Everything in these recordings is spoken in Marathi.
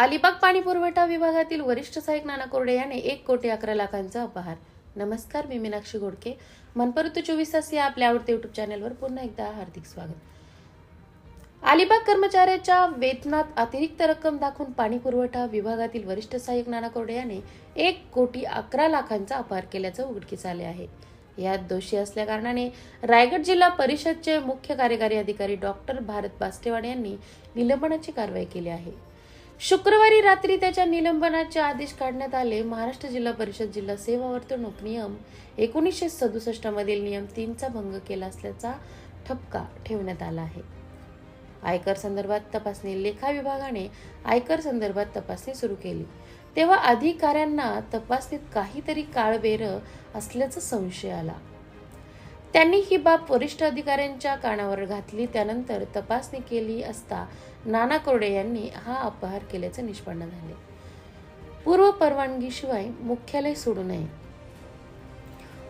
अलिबाग पाणी पुरवठा विभागातील वरिष्ठ सहाय्यक नाना कोरडे याने एक कोटी अकरा लाखांचा अपहार. नमस्कार मी मीनाक्षी घोडके. मनपरतू चोवीस तास या आपल्या आवडते युट्यूब चॅनलवर पुन्हा एकदा हार्दिक स्वागत. अलिबाग कर्मचाऱ्याच्या वेतनात अतिरिक्त रक्कम दाखवून पाणी पुरवठा विभागातील वरिष्ठ सहाय्यक नाना कोरडे याने एक कोटी अकरा लाखांचा अपहार केल्याचं उघडकीस आले आहे. यात दोषी असल्याकारणाने रायगड जिल्हा परिषदचे मुख्य कार्यकारी अधिकारी डॉक्टर भारत बास्टेवाड यांनी निलंबनाची कारवाई केली आहे. शुक्रवारी रात्री त्याच्या निलंबनाचे आदेश काढण्यात आले. महाराष्ट्र जिल्हा परिषद जिल्हा सेवा वर्तणूक नियम एकोणीसशे सदुसष्ट मधील नियम तीनचा भंग केला असल्याचा ठपका ठेवण्यात आला आहे. आयकर संदर्भात तपासणी लेखा विभागाने आयकर संदर्भात तपासणी सुरू केली. तेव्हा अधिकाऱ्यांना तपासणीत काहीतरी काळबेर असल्याचा संशय आला. त्यांनी ही बाब वरिष्ठ अधिकाऱ्यांच्या कानावर घातली. त्यानंतर तपासणी केली असता नाना कोरडे यांनी हा अपहार केल्याचे निष्पन्न झाले. पूर्व परवानगीशिवाय मुख्यालय सोडू नये.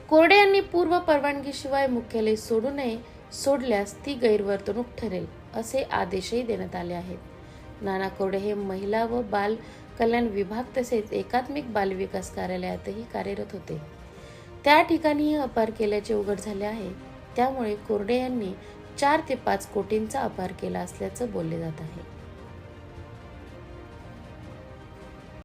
कोरडे यांनी पूर्व परवानगीशिवाय मुख्यालय सोडू नये सोडल्यास ती गैरवर्तणूक ठरेल असे आदेशही देण्यात आले आहेत. नाना कोरडे हे महिला व बाल कल्याण विभाग तसेच एकात्मिक बालविकास कार्यालयातही कार्यरत होते. त्या ठिकाणीही अपार केल्याचे उघड झाले आहे. त्यामुळे कोरडे यांनी चार ते पाच कोटींचा अपार केला असल्याचं बोलले जात आहे.